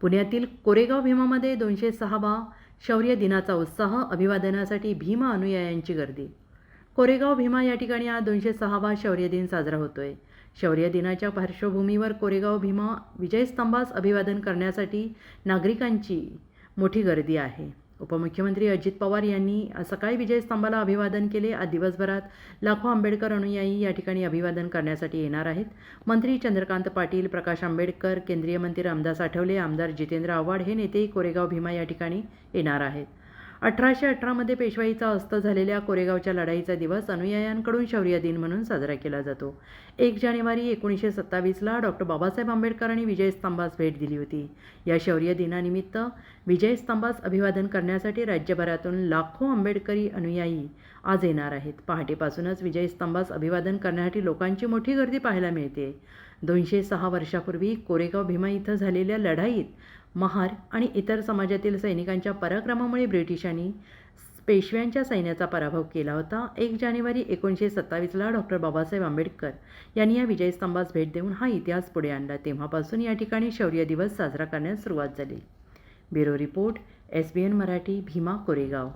पुण्यातील कोरेगाव भीमामध्ये दोनशे सहावा शौर्य दिनाचा उत्साह अभिवादनासाठी भीमा अनुयायांची गर्दी. कोरेगाव भीमा या ठिकाणी आज दोनशे सहावा शौर्य दिन साजरा होतोय. शौर्य दिनाच्या पार्श्वभूमीवर कोरेगाव भीमा विजयस्तंभास अभिवादन करण्यासाठी नागरिकांची मोठी गर्दी आहे. उपमुख्यमंत्री अजित पवार यांनी सकाळी विजयस्तंभाला अभिवादन केले. आज दिवसभरात लाखो आंबेडकर अनुयायी या ठिकाणी अभिवादन करण्यासाठी येणार आहेत. मंत्री चंद्रकांत पाटील प्रकाश आंबेडकर केंद्रीय मंत्री रामदास आठवले आमदार जितेंद्र आव्हाड हे नेतेही कोरेगाव भीमा या ठिकाणी येणार आहेत. अठराशे अठरामध्ये पेशवाईचा अस्त झालेल्या कोरेगावच्या लढाईचा दिवस अनुयायांकडून शौर्य दिन म्हणून साजरा केला जातो. एक जानेवारी एकोणीसशे सत्तावीसला डॉक्टर बाबासाहेब आंबेडकरांनी विजयस्तंभास भेट दिली होती. या शौर्य दिनानिमित्त विजयस्तंभास अभिवादन करण्यासाठी राज्यभरातून लाखो आंबेडकरी अनुयायी आज येणार आहेत. पहाटेपासूनच विजयस्तंभास अभिवादन करण्यासाठी लोकांची मोठी गर्दी पाहायला मिळते. दोनशे सहा वर्षापूर्वी कोरेगाव भीमा इथं झालेल्या लढाईत महार आणि इतर समाजातील सैनिकांच्या पराक्रमामुळे ब्रिटिशांनी पेशव्यांच्या सैन्याचा पराभव केला होता. एक जानेवारी एकोणीसशे सत्तावीसला डॉक्टर बाबासाहेब आंबेडकर यांनी या विजयस्तंभास भेट देऊन हा इतिहास पुढे आणला. तेव्हापासून या ठिकाणी शौर्य दिवस साजरा करण्यास सुरुवात झाली. Bureau report S B N Marathi Bhima Koregaon.